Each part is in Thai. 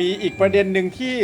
มีอีกประเด็นหนึ่งที่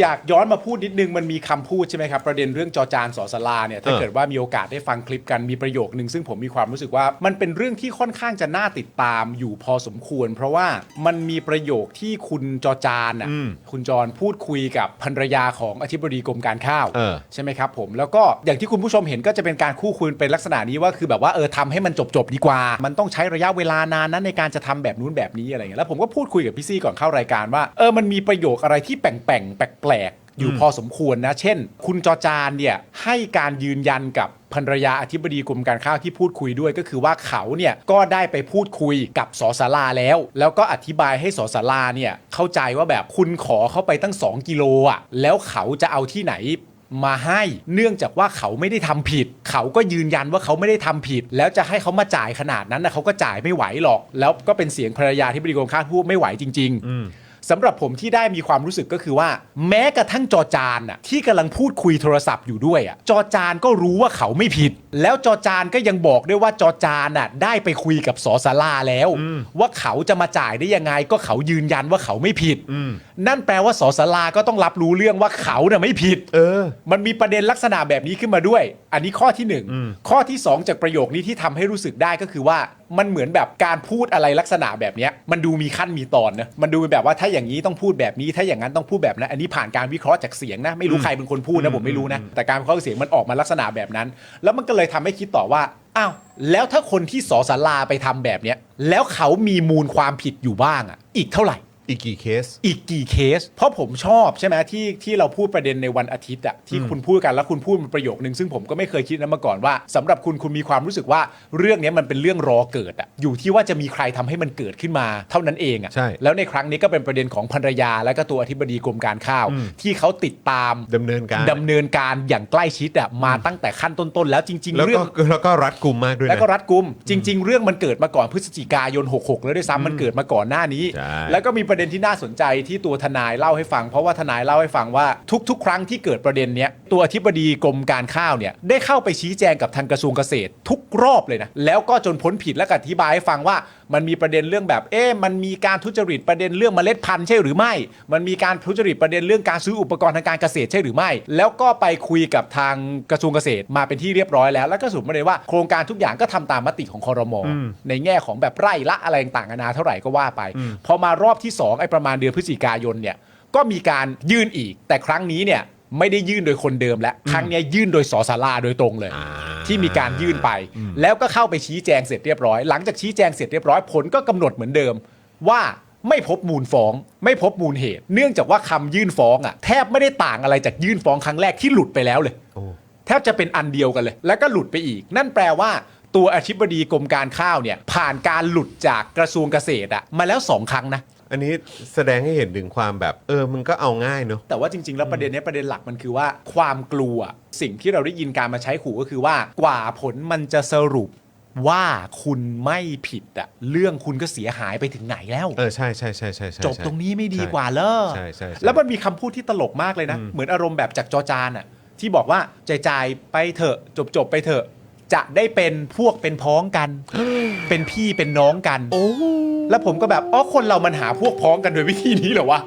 อยากย้อนมาพูดนิดนึงมันมีคำพูดใช่ไหมครับ ประเด็นเรื่องจอจานสอสลาเนี่ยถ้าเออเกิดว่ามีโอกาสได้ฟังคลิปกันมีประโยคนึง ซึ่งผมมีความรู้สึกว่ามันเป็นเรื่องที่ค่อนข้างจะน่าติดตามอยู่พอสมควร เพราะว่ามันมีประโยคที่คุณจอจานอะอืมคุณจรพูดคุยกับภรรยาของอธิบดีกรมการข้าวเออใช่ไหมครับผมแล้วก็อย่างที่คุณผู้ชมเห็นก็จะเป็นการคู่คุยเป็นลักษณะนี้ว่าคือแบบว่าเออทำให้มันจบจบๆดีกว่า มันต้องใช้ระยะเวลานานนั้นในการจะทำแบบนู้นแบบนี้อะไรเงี้ยแล้วผมก็พูดคุยกับพี่ซี่ก่อนเข้ารายการว่าเออมันมีประโยคอะไรที่แปลงๆแปลกๆ อยู่พอสมควรนะ เช่น คุณจอจานเนี่ยให้การยืนยันกับภรรยาอธิบดีกรมการข้าวที่พูดคุยด้วยก็คือว่าเขาเนี่ยก็ได้ไปพูดคุยกับสอสาราแล้ว แล้วก็อธิบายให้สอสาราเนี่ยเข้าใจว่าแบบคุณขอเข้าไปตั้ง 2 กิโลอะแล้วเขาจะเอาที่ไหนมาให้เนื่องจากว่าเขาไม่ได้ทำผิด เขาก็ยืนยันว่าเขาไม่ได้ทำผิด แล้วจะให้เขามาจ่ายขนาดนั้นนะเขาก็จ่ายไม่ไหวหรอก แล้วก็เป็นเสียงภรรยาที่บริกรมข้าพูดไม่ไหวจริง ๆ สำหรับผมที่ได้มีความรู้สึกก็คือว่า แม้กระทั่งจอจานน่ะที่กำลังพูดคุยโทรศัพท์อยู่ด้วยอะจอจานก็รู้ว่าเขาไม่ผิด แล้วจอจานก็ยังบอกด้วยว่าจอจานน่ะได้ไปคุยกับสอสาราแล้ว ว่าเขาจะมาจ่ายได้ยังไง ก็เขายืนยันว่าเขาไม่ผิด นั่นแปลว่าสอสาราก็ต้องรับรู้เรื่องว่าเขาน่ะไม่ผิด เออ มันมีประเด็นลักษณะแบบนี้ขึ้นมาด้วย อันนี้ข้อที่หนึ่งข้อที่สองจากประโยคนี้ที่ทำให้รู้สึกได้ก็คือว่ามันเหมือนแบบการพูดอะไรลักษณะแบบเนี้ยมันดูมีขั้นมีตอนนะมันดูแบบว่าถ้าอย่างนี้ต้องพูดแบบนี้ ถ้าอย่างนั้นต้องพูดแบบนั้น อันนี้ผ่านการวิเคราะห์จากเสียงนะไม่รู้ใครเป็นคนพูดนะผมไม่รู้นะแต่การวิเคราะห์เสียงมันออกมาลักษณะแบบนั้น แล้วมันก็เลยทำให้คิดต่อว่าอ้าวแล้วถ้าคนที่สอสาราไปทำแบบเนี้ยแล้วเขามีมูลความผิดอยู่บ้างอะ อีกเท่าไหร่ อีกกี่เคส อีกกี่เคส เพราะผมชอบใช่ไหมที่ที่เราพูดประเด็นในวันอาทิตย์อะที่คุณพูดกันแล้วคุณพูดมาประโยคนึงซึ่งผมก็ไม่เคยคิดนะมาก่อนว่าสำหรับคุณคุณมีความรู้สึกว่าเรื่องนี้มันเป็นเรื่องรอเกิดอะอยู่ที่ว่าจะมีใครทำให้มันเกิดขึ้นมาเท่านั้นเองอะใช่แล้วในครั้งนี้ก็เป็นประเด็นของภรรยาและก็ตัวอธิบดีกรมการข้าวที่เขาติดตามดำเนินการดำเนินการอย่างใกล้ชิดอะมาตั้งแต่ขั้นต้นๆแล้วจริง ๆ แล้วเรื่ก็อง แล้วก็รัดกุมมากด้วยนะ แล้วก็รัดกุม จริง ๆ เรื่องมันเกิดมาก่อนพฤศจิกายน 66 แล้วด้วยซ้ำมันเกิดมาก่อนหน้านี้ ใช่ แล้วก็มีประเด็นประเด็นที่น่าสนใจที่ตัวทนายเล่าให้ฟัง เพราะว่าทนายเล่าให้ฟังว่าทุก ๆ ครั้งที่เกิดประเด็นเนี้ยตัวอธิบดีกรมการข้าวเนี่ยได้เข้าไปชี้แจงกับทางกระทรวงเกษตร ทุกรอบเลยนะแล้วก็จนพ้นผิดและอธิบายให้ฟังว่า มันมีประเด็นเรื่องแบบ เอ๊ะมันมีการทุจริตประเด็นเรื่องเมล็ดพันธุ์ใช่หรือไม่ มันมีการทุจริตประเด็นเรื่องการซื้ออุปกรณ์ทางการเกษตรใช่หรือไม่ แล้วก็ไปคุยกับทางกระทรวงเกษตรมาเป็นที่เรียบร้อยแล้ว แล้วก็สรุปมาเลยว่าโครงการทุกอย่างก็ทำตามมติของคอรมอในแง่ของแบบไร่ละอะไรต่างๆนานาเท่าไหร่ก็ว่าไป พอมารอบที่สองไอ้ประมาณเดือนพฤศจิกายนเนี่ยก็มีการยื่นอีก แต่ครั้งนี้เนี่ย ไม่ได้ยื่นโดยคนเดิมแล้วครั้งเนี้ยยื่นโดยสสลาโดยตรงเลยอ่าที่มีการยื่นไป แล้วก็เข้าไปชี้แจงเสร็จเรียบร้อย หลังจากชี้แจงเสร็จเรียบร้อยผลก็กำหนดเหมือนเดิม ว่าไม่พบมูลฟ้อง ไม่พบมูลเหตุ เนื่องจากว่าคำยื่นฟ้องอะแทบไม่ได้ต่างอะไรจากยื่นฟ้องครั้งแรกที่หลุดไปแล้วเลย โอ้ แทบจะเป็นอันเดียวกันเลย แล้วก็หลุดไปอีก นั่นแปลว่า ตัวอธิบดีกรมการข้าวเนี่ย ผ่านการหลุดจากกระทรวงเกษตรอะมาแล้วสองครั้งนะ อันนี้แสดงให้เห็นถึงความแบบ เออมึงก็เอาง่ายเนอะ แต่ว่าจริง ๆ แล้วประเด็นเนี้ยประเด็นหลักมันคือว่าความกลัว สิ่งที่เราได้ยินการมาใช้ขู่ก็คือว่ากว่าผลมันจะสรุปว่าคุณไม่ผิดอะเรื่องคุณก็เสียหายไปถึงไหนแล้ว เออใช่ใช่ใช่ใช่ใช่จบตรงนี้ไม่ดีกว่าเลอใช่ใช่ใช่แล้วมันมีคำพูดที่ตลกมากเลยนะเหมือนอารมณ์แบบจากจอจานอะที่บอกว่าจ่ายๆไปเถอะ จบจบๆไปเถอะ จะได้เป็นพวกเป็นพ้องกัน เป็นพี่เป็นน้องกัน โอ้ แล้วผมก็แบบอ๋อคนเรามันหาพวกพ้องกันโดยวิธีนี้เหรอวะ